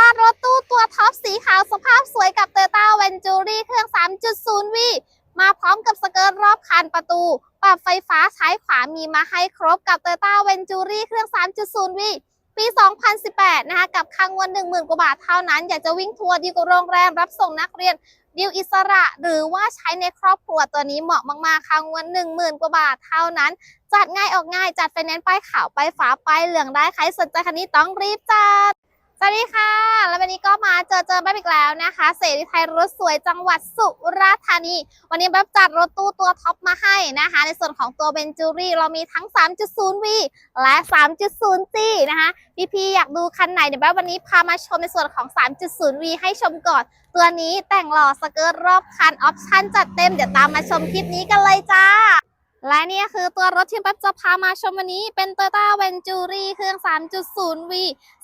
ต้ารถตู้ตัวท็อปสีขาวสภาพสวยกับ t o y ต้าเวนจูรี่เครื่อง 3.0วีมาพร้อมกับสเกิร์ตรอบคันประตู ปรับไฟฟ้าซ้ายขวามีมาให้ครบกับ t o y ต้าเวนจูรี่เครื่อง 3.0วีปี 2018 นะคะ กับค่างวด10,000 กว่าบาทเท่านั้น อยากจะวิ่งทัวร์ดีกว่าโรงแรมรับส่งนักเรียนดิวอิสระ หรือว่าใช้ในครอบครัวตัวนี้เหมาะมาก ๆ ค่างวด10,000 กว่าบาทเท่านั้น จัดง่ายออกง่าย จัดไฟแนนซ์ป้ายขาวป้ายฟ้าป้ายเหลืองได้ ใครสนใจคันนี้ต้องรีบจัด สวัสดีค่ะ แล้ววันนี้ก็มาเจอเจอแป๊บอีกแล้วนะคะ เสรีไทยรถสวยจังหวัดสุราษฎร์ธานี วันนี้แป๊บจัดรถตู้ตัวท็อปมาให้นะคะ ในส่วนของตัวเบนจูรี่เรามีทั้ง 3.0V และ 3.0G นะคะ พี่ๆอยากดูคันไหนเดี๋ยวแป๊บวันนี้พามาชมในส่วนของ 3.0V ให้ชมก่อน ตัวนี้แต่งหล่อสเกิร์ตรอบคันออปชั่นจัดเต็ม เดี๋ยวตามมาชมคลิปนี้กันเลยจ้า และนี่คือตัวรถที่ปั๊บจะพามาชมวันนี้ เป็น Toyota Venturi เครื่อง 3.0V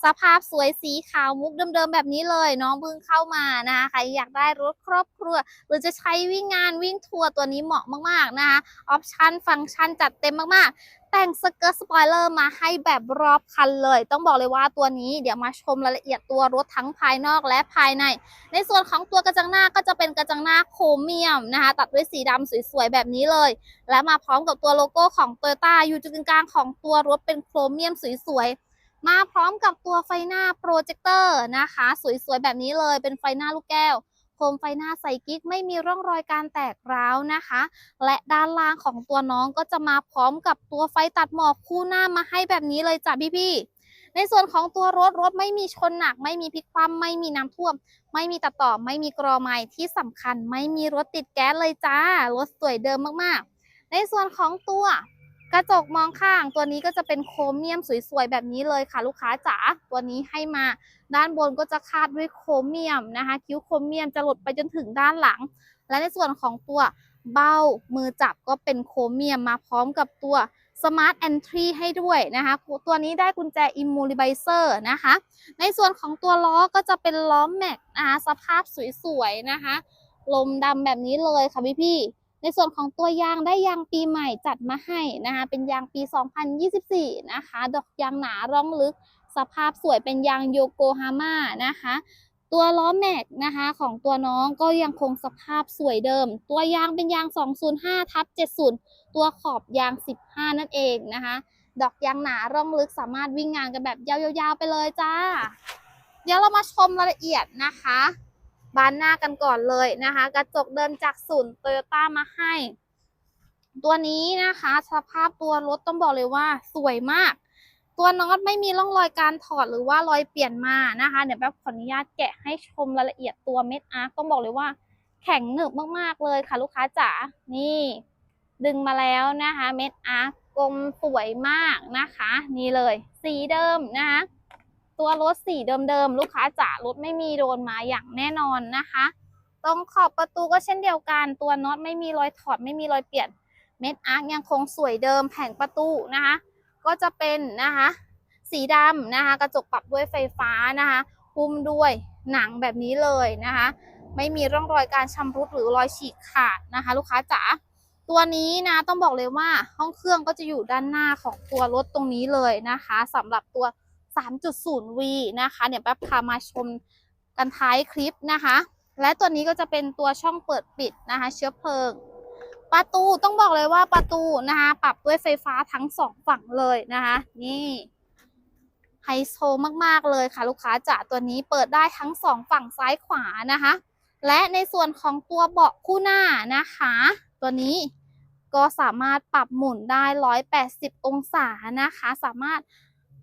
สภาพสวยสีขาวมุกเดิมๆ แบบนี้เลย น้องเพิ่งเข้ามานะคะใครอยากได้รถครอบครัว หรือจะใช้วิ่งงานวิ่งทัวร์ตัวนี้เหมาะมากๆนะคะออปชั่นฟังก์ชันจัดเต็มมากๆแต่งสเกิร์ตสปอยเลอร์มาให้แบบรอบคันเลย ต้องบอกเลยว่าตัวนี้เดี๋ยวมาชมรายละเอียดตัวรถทั้งภายนอกและภายใน ในส่วนของตัวกระจังหน้าก็จะเป็นกระจังหน้าโครเมียมนะคะ ตัดด้วยสีดำสวยๆแบบนี้เลย และมาพร้อมกับตัวโลโก้ของ t o y ต้าอยู่จุดกึ่งกลางของตัวรถเป็นโครเมียมสวยๆมาพร้อมกับตัวไฟหน้าโปรเจคเตอร์นะคะ สวยๆแบบนี้เลยเป็นไฟหน้าลูกแก้ว โคมไฟหน้าใสกิ๊กไม่มีร่องรอยการแตกร้าวนะคะ และด้านล่างของตัวน้องก็จะมาพร้อมกับตัวไฟตัดหมอกคู่หน้ามาให้แบบนี้เลยจ้ะพี่ๆในส่วนของตัวรถรถไม่มีชนหนัก ไม่มีพลิกคว่ำไม่มีน้ำท่วม ไม่มีตัดต่อไม่มีกรอไม้ที่สำคัญ ไม่มีรถติดแก๊สเลยจ้ารถสวยเดิมมากๆ ในส่วนของตัว กระจกมองข้างตัวนี้ก็จะเป็นโครเมียมสวยๆแบบนี้เลยค่ะ ลูกค้าจ๋าตัวนี้ให้มาด้านบนก็จะคาดด้วยโครเมียมนะคะ คิ้วโครเมียมจะหลดไปจนถึงด้านหลัง และในส่วนของตัวเบ้ามือจับก็เป็นโครเมียมมาพร้อมกับตัว Smart Entry ให้ด้วยนะคะ ตัวนี้ได้กุญแจ Immobilizer นะคะ ในส่วนของตัวล้อก็จะเป็นล้อแม็กนะคะสภาพสวยๆนะคะ ลมดำแบบนี้เลยค่ะพี่พี่ ในส่วนของตัวยางได้ยางปีใหม่จัดมาให้นะคะเป็นยางปี 2024 นะคะ ดอกยางหนาร่องลึก สภาพสวยเป็นยางโยโกฮาม่านะคะ ตัวล้อแม็กนะคะของตัวน้องก็ยังคงสภาพสวยเดิม ตัวยางเป็นยาง 205ทับ70 ตัวขอบยาง 15 นั่นเองนะคะ ดอกยางหนาร่องลึกสามารถวิ่งงานกันแบบยาวๆไปเลยจ้า เดี๋ยวเรามาชมรายละเอียดนะคะ บานหน้ากันก่อนเลยนะคะ กระจกเดินจากศูนย์โตโยต้ามาให้ ตัวนี้นะคะ สภาพตัวรถต้องบอกเลยว่าสวยมาก ตัวน็อตไม่มีร่องรอยการถอดหรือว่ารอยเปลี่ยนมานะคะ เดี๋ยวแป๊บขออนุญาตแกะให้ชมรายละเอียดตัวเม็ดอาร์ต้องบอกเลยว่าแข็งหนึบมากๆเลยค่ะลูกค้าจ๋า นี่ ดึงมาแล้วนะคะ เม็ดอาร์กลมสวยมากนะคะ นี่เลย สีเดิมนะคะ ตัวรถสีเดิมๆ ลูกค้าจ๋ารถไม่มีโดนมาอย่างแน่นอนนะคะตรงขอบประตูก็เช่นเดียวกัน ตัวน็อตไม่มีรอยถอดไม่มีรอยเปลี่ยน เม็ดอาร์คยังคงสวยเดิมแผงประตูนะคะ ก็จะเป็นนะคะ สีดำนะคะ กระจกปรับด้วยไฟฟ้านะคะหุ้มด้วยหนังแบบนี้เลยนะคะ ไม่มีร่องรอยการชำรุดหรือรอยฉีกขาดนะคะ ลูกค้าจ๋าตัวนี้นะต้องบอกเลยว่าห้องเครื่องก็จะอยู่ด้านหน้าของตัวรถตรงนี้เลยนะคะสำหรับตัว 3.0V นะคะ เดี๋ยวแป๊บพามาชมกันท้ายคลิปนะคะ และตัวนี้ก็จะเป็นตัวช่องเปิดปิดนะคะ เชื้อเพลิง ประตูต้องบอกเลยว่าประตูนะคะปรับด้วยไฟฟ้าทั้งสองฝั่งเลยนะคะ นี่ไฮโซมากๆเลยค่ะ ลูกค้าจ๋าตัวนี้เปิดได้ทั้งสองฝั่งซ้ายขวานะคะ และในส่วนของตัวเบาะคู่หน้านะคะ ตัวนี้ก็สามารถปรับหมุนได้ 180 องศานะคะ สามารถ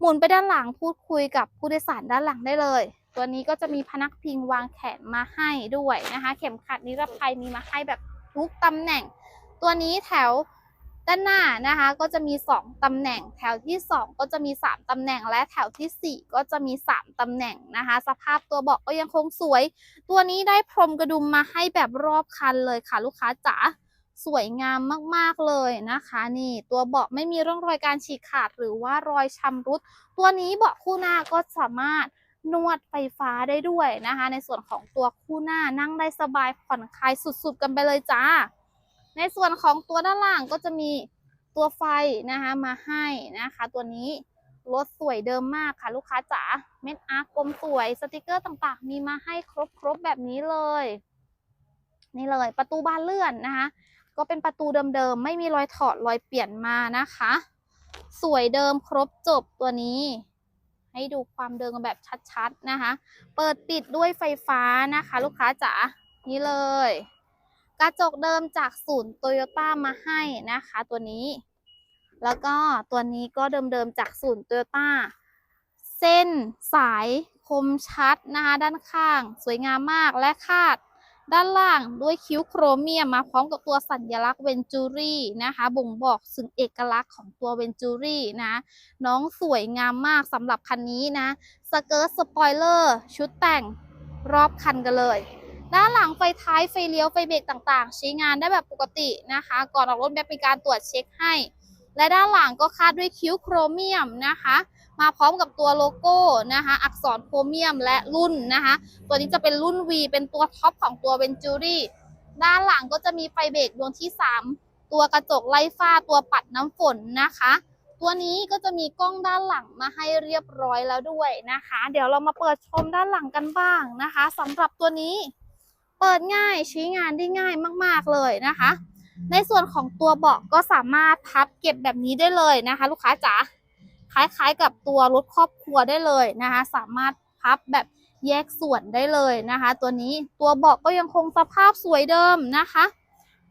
มุนไปด้านหลังพูดคุยกับผู้โดยสารด้านหลังได้เลย ตัวนี้ก็จะมีพนักพิงวางแขนมาให้ด้วยนะคะ เข็มขัดนิรภัยมีมาให้แบบทุกตำแหน่ง ตัวนี้แถวด้านหน้านะคะ ก็จะมี 2 ตำแหน่ง แถวที่ 2 ก็จะมี 3 ตำแหน่งและแถวทีสี่4 ก็จะมี 3 ตำแหน่งนะคะ สภาพตัวเบาะก็ยังคงสวย ตัวนี้ได้พรมกระดุมมาให้แบบรอบคันเลยค่ะลูกค้าจ๋า สวยงามมากๆเลยนะคะ นี่ตัวเบาะไม่มีร่องรอยการฉีกขาดหรือว่ารอยชำรุด ตัวนี้เบาะคู่หน้าก็สามารถนวดไฟฟ้าได้ด้วยนะคะ ในส่วนของตัวคู่หน้านั่งได้สบายผ่อนคลายสุดๆกันไปเลยจ้า ในส่วนของตัวด้านล่างก็จะมีตัวไฟนะคะมาให้นะคะ ตัวนี้รถสวยเดิมมากค่ะลูกค้าจ๋าเม็ดอาร์กลมสวยสติกเกอร์ต่างๆ มีมาให้ครบๆแบบนี้เลย นี่เลยประตูบานเลื่อนนะคะ ก็เป็นประตูเดิมๆ ไม่มีรอยถอดรอยเปลี่ยนมานะคะ สวยเดิมครบจบตัวนี้ ให้ดูความเดิมแบบชัดๆนะคะ เปิดปิดด้วยไฟฟ้านะคะ ลูกค้าจ๋านี่เลย กระจกเดิมจากศูนย์โตโยต้ามาให้นะคะ ตัวนี้ แล้วก็ตัวนี้ก็เดิมๆจากศูนย์โตโยต้าเส้นสายคมชัดนะคะด้านข้าง สวยงามมากและคาด ด้านล่างด้วยคิ้วโครเมียมมาพร้อมกับตัวสัญลักษณ์เวนจูรี่นะคะ บ่งบอกถึงเอกลักษณ์ของตัวเวนจูรี่นะ น้องสวยงามมากสำหรับคันนี้นะ สเกิร์ตสปอยเลอร์ ชุดแต่งรอบคันกันเลย ด้านหลังไฟท้ายไฟเลี้ยวไฟเบรกต่างๆ ใช้งานได้แบบปกตินะคะ ก่อนออกรถแบบมีการตรวจเช็คให้ และด้านหลังก็คาดด้วยคิ้วโครเมียมนะคะ มาพร้อมกับตัวโลโก้นะคะ อักษรโครเมียมและรุ่นนะคะ ตัวนี้จะเป็นรุ่น V เป็นตัวท็อปของตัวเวนจูรี่ด้านหลังก็จะมีไฟเบรกดวงที่ 3 ตัวกระจกไล่ฟ้าตัวปัดน้ำฝนนะคะ ตัวนี้ก็จะมีกล้องด้านหลังมาให้เรียบร้อยแล้วด้วยนะคะ เดี๋ยวเรามาเปิดชมด้านหลังกันบ้างนะคะสำหรับตัวนี้เปิดง่ายใช้งานได้ง่ายมาก ๆ เลยนะคะ ในส่วนของตัวเบาะก็สามารถพับเก็บแบบนี้ได้เลยนะคะ ลูกค้าจ๋า คล้ายๆกับตัวรถครอบครัวได้เลยนะคะ สามารถพับแบบแยกส่วนได้เลยนะคะ ตัวนี้ตัวเบาะก็ยังคงสภาพสวยเดิมนะคะ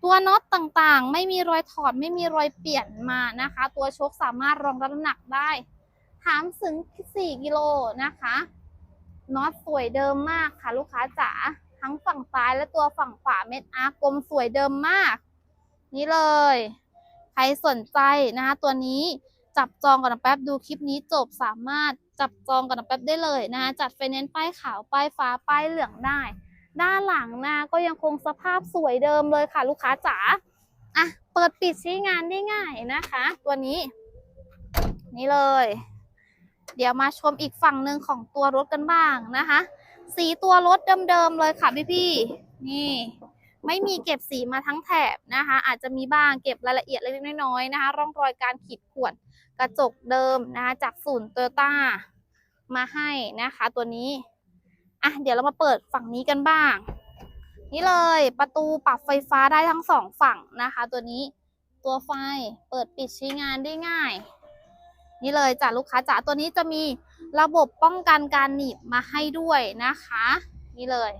ตัวน็อตต่างๆ ไม่มีรอยถอดไม่มีรอยเปลี่ยนมานะคะ ตัวโชคสามารถรองรับน้ำหนักได้ถามถึง 4 กิโลนะคะน็อตสวยเดิมมากค่ะลูกค้าจ๋าทั้งฝั่งซ้ายและตัวฝั่งขวาเม็ดอาร์กลมสวยเดิมมาก นี่เลย ใครสนใจนะคะตัวนี้ จับจองกับน้องแป๊บดูคลิปนี้จบสามารถจับจองกับน้องแป๊บได้เลยนะคะจัดไฟแนนซ์ป้ายขาวป้ายฟ้าป้ายเหลืองได้ ด้านหลังนะก็ยังคงสภาพสวยเดิมเลยค่ะลูกค้าจ๋าอะเปิดปิดใช้งานได้ง่ายนะคะ ตัวนี้ นี่เลย เดี๋ยวมาชมอีกฝั่งหนึ่งของตัวรถกันบ้างนะคะ สีตัวรถเดิมๆเลยค่ะพี่ๆนี่ไม่มีเก็บสีมาทั้งแถบนะคะ อาจจะมีบ้างเก็บรายละเอียดเล็กๆน้อยๆนะคะ ร่องรอยการขีดข่วน กระจกเดิมนะคะจากศูนย์โตโยต้ามาให้นะคะตัวนี้อะเดี๋ยวเรามาเปิดฝั่งนี้กันบ้าง นี่เลยประตูปรับไฟฟ้าได้ทั้งสองฝั่งนะคะ ตัวนี้ตัวไฟเปิดปิดใช้งานได้ง่าย นี่เลยจ้ะลูกค้าจ๋าตัวนี้จะมีระบบป้องกันการหนีบมาให้ด้วยนะคะ นี่เลย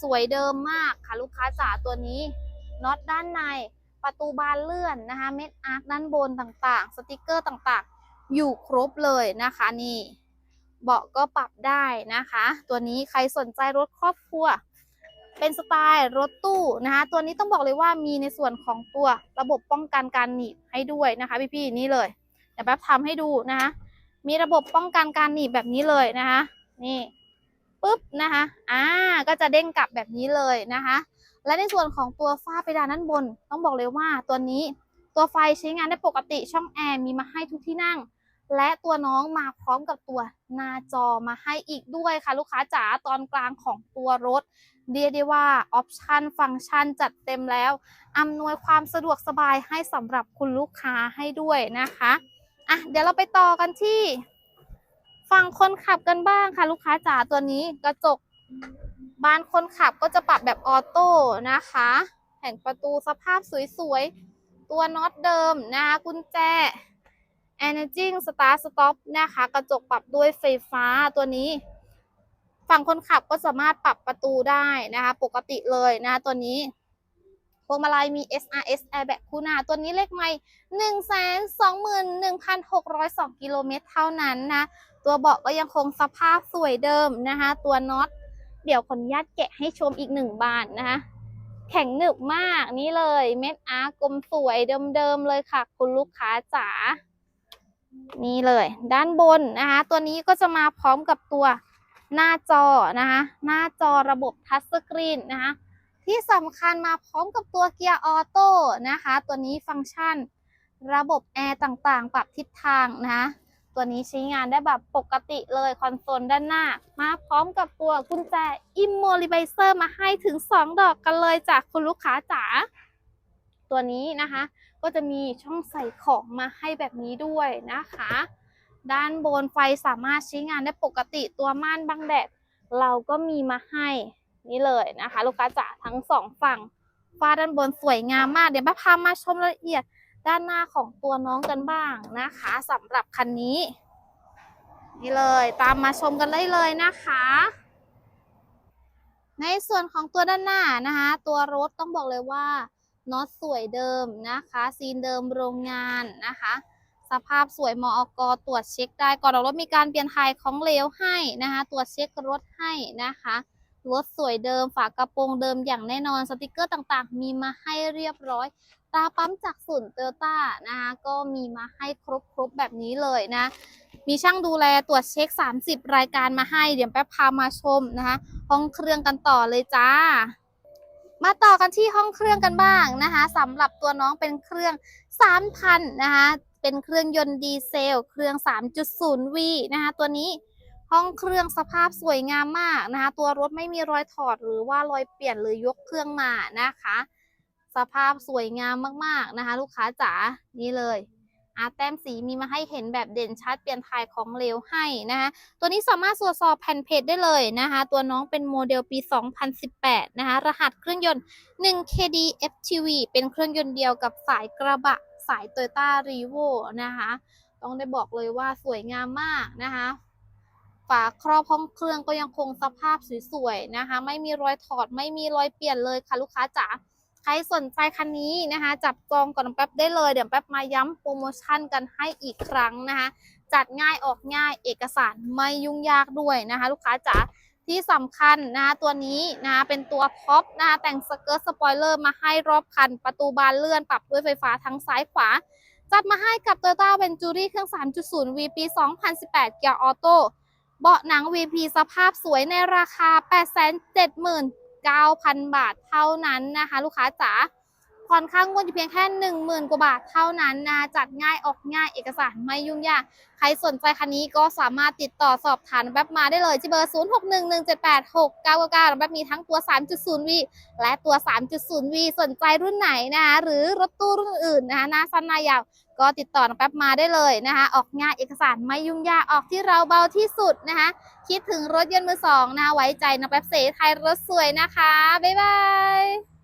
สวยเดิมมากค่ะลูกค้าจ๋าตัวนี้น็อตด้านใน ประตูบานเลื่อนนะคะเม็ดอาร์คด้านบนต่างๆ สติกเกอร์ต่างๆ อยู่ครบเลยนะคะนี่เบาะก็ปรับได้นะคะ ตัวนี้ใครสนใจรถครอบครัว เป็นสไตล์รถตู้นะคะตัวนี้ต้องบอกเลยว่ามีในส่วนของตัวระบบป้องกันการหนีบให้ด้วยนะคะ พี่ๆนี่เลยเดี๋ยวแป๊บทำให้ดูนะคะมีระบบป้องกันการหนีบแบบนี้เลยนะคะนี่ ปุ๊บนะคะอ่าก็จะเด้งกลับแบบนี้เลยนะคะ และในส่วนของตัวฝ้าเพดานด้านบน ต้องบอกเลยว่าตัวนี้ตัวไฟใช้งานได้ปกติช่องแอร์มีมาให้ทุกที่นั่ง และตัวน้องมาพร้อมกับตัวหน้าจอมาให้อีกด้วยค่ะ ลูกค้าจ๋าตอนกลางของตัวรถเรียกได้ว่าออปชันฟังก์ชันจัดเต็มแล้วอำนวยความสะดวกสบายให้สำหรับคุณลูกค้าให้ด้วยนะคะอะเดี๋ยวเราไปต่อกันที่ ฝั่งคนขับกันบ้างค่ะ ลูกค้าจ๋าตัวนี้กระจกบานคนขับก็จะปรับแบบออโต้นะคะแผ่นประตูสภาพสวยๆ ตัวน็อตเดิมนะคะกุญแจ Energy Start Stop นะคะ กระจกปรับด้วยไฟฟ้าตัวนี้ ฝั่งคนขับก็สามารถปรับประตูได้นะคะ ปกติเลยนะตัวนี้พวงมาลัยมี SRS Airbag คู่หน้า ตัวนี้เลขไม่121,602กิโลเมตรเท่านั้นนะ ตัวเบาะก็ยังคงสภาพสวยเดิมนะคะ ตัวน็อตเดี๋ยวขออนุญาตแกะให้ชมอีกหนึ่งบานนะคะ แข็งหนึบมากนี่เลยเม็ดอาร์กลมสวยเดิมๆเลยค่ะ คุณลูกค้าจ๋านี่เลย ด้านบนนะคะ ตัวนี้ก็จะมาพร้อมกับตัวหน้าจอนะคะ หน้าจอระบบทัชสกรีนนะคะที่สำคัญมาพร้อมกับตัวเกียร์ออโต้นะคะ ตัวนี้ฟังก์ชัน ระบบแอร์ต่างๆ ปรับทิศทางนะคะ ตัวนี้ใช้งานได้แบบปกติเลยคอนโซลด้านหน้า มาพร้อมกับตัวกุญแจ Immobilizer มาให้ถึง 2 ดอกกันเลยจากคุณลูกค้าจ๋าตัวนี้นะคะ ก็จะมีช่องใส่ของมาให้แบบนี้ด้วยนะคะ ด้านบนไฟสามารถใช้งานได้ปกติตัวม่านบังแดดเราก็มีมาให้นี่เลยนะคะ ลูกค้าจ๋าทั้งสองฝั่งฟ้าด้านบนสวยงามมาก เดี๋ยวมาพามาชมรายละเอียด ด้านหน้าของตัวน้องกันบ้างนะคะสำหรับคันนี้ นี่เลยตามมาชมกันได้เลยนะคะ ในส่วนของตัวด้านหน้านะคะ ตัวรถต้องบอกเลยว่าน็อตสวยเดิมนะคะ ซีนเดิมโรงงานนะคะ สภาพสวยมอก ตรวจเช็คได้ก่อนออกรถมีการเปลี่ยนถ่ายของเลวให้นะคะ ตรวจเช็ครถให้นะคะรถสวยเดิมฝากระโปรงเดิมอย่างแน่นอนสติกเกอร์ต่างๆ มีมาให้เรียบร้อย ตาปั๊มจากศูนย์เตอต้านะคะก็มีมาให้ครบๆแบบนี้เลยนะ มีช่างดูแลตรวจเช็ค 30 รายการมาให้ เดี๋ยวแป๊บพามาชมนะคะ ห้องเครื่องกันต่อเลยจ้า มาต่อกันที่ห้องเครื่องกันบ้างนะคะสำหรับตัวน้องเป็นเครื่อง 3,000 นะคะเป็นเครื่องยนต์ดีเซล เครื่อง 3.0V นะคะตัวนี้ห้องเครื่องสภาพสวยงามมากนะคะ ตัวรถไม่มีรอยถอดหรือว่ารอยเปลี่ยนหรือยกเครื่องมานะคะ สภาพสวยงามมากๆนะคะ ลูกค้าจ๋านี่เลยอาแต้มสีมีมาให้เห็นแบบเด่นชัดเปลี่ยนถ่ายของเหลวให้นะคะตัวนี้สามารถตรวจสอบแผ่นเพจได้เลยนะคะ ตัวน้องเป็นโมเดลปี 2018 นะคะ รหัสเครื่องยนต์ 1 KD FTV เป็นเครื่องยนต์เดียวกับสายกระบะสาย Toyota r e v o นะคะ ต้องได้บอกเลยว่าสวยงามมากนะคะฝาครอบห้องเครื่องก็ยังคงสภาพสวยๆนะคะ ไม่มีรอยถอดไม่มีรอยเปลี่ยนเลยค่ะลูกค้าจ๋า ใครสนใจคันนี้นะคะ จับจองก่อนแป๊บได้เลย เดี๋ยวแป๊บมาย้ำโปรโมชั่นกันให้อีกครั้งนะคะ จัดง่ายออกง่ายเอกสารไม่ยุ่งยากด้วยนะคะ ลูกค้าจ๋าที่สำคัญนะคะตัวนี้นะคะเป็นตัวพ็อปนะคะแต่งสเกิร์ตสปอยเลอร์มาให้รอบคัน ประตูบานเลื่อนปรับด้วยไฟฟ้าทั้งซ้ายขวา จัดมาให้กับ Toyota Venturi เครื่อง 3.0 V ปี2018 เกียร์ออโต้เบาะหนัง VP สภาพสวยในราคา 879,000 บาทเท่านั้นนะคะ ลูกค้าจ๋า ผ่อนค่างวดอยู่เพียงแค่ 10,000 กว่าบาทเท่านั้นนะจัดง่ายออกง่ายเอกสารไม่ยุ่งยาก ใครสนใจคันนี้ก็สามารถติดต่อสอบถามแบบมาได้เลยที่เบอร์ 0611786999แบบมีทั้งตัว 3.0V และตัว 3.0V สนใจรุ่นไหนนะคะหรือรถตู้รุ่นอื่นนะคะหน้าสั้นหน้ายาวก็ติดต่อน้องแป๊บมาได้เลยนะคะ ออกง่ายเอกสารไม่ยุ่งยาก ออกที่เราเบาที่สุดนะคะ คิดถึงรถยนต์มือสองนะคะไว้ใจน้องแป๊บเสไทยรถสวยนะคะ บ๊ายบาย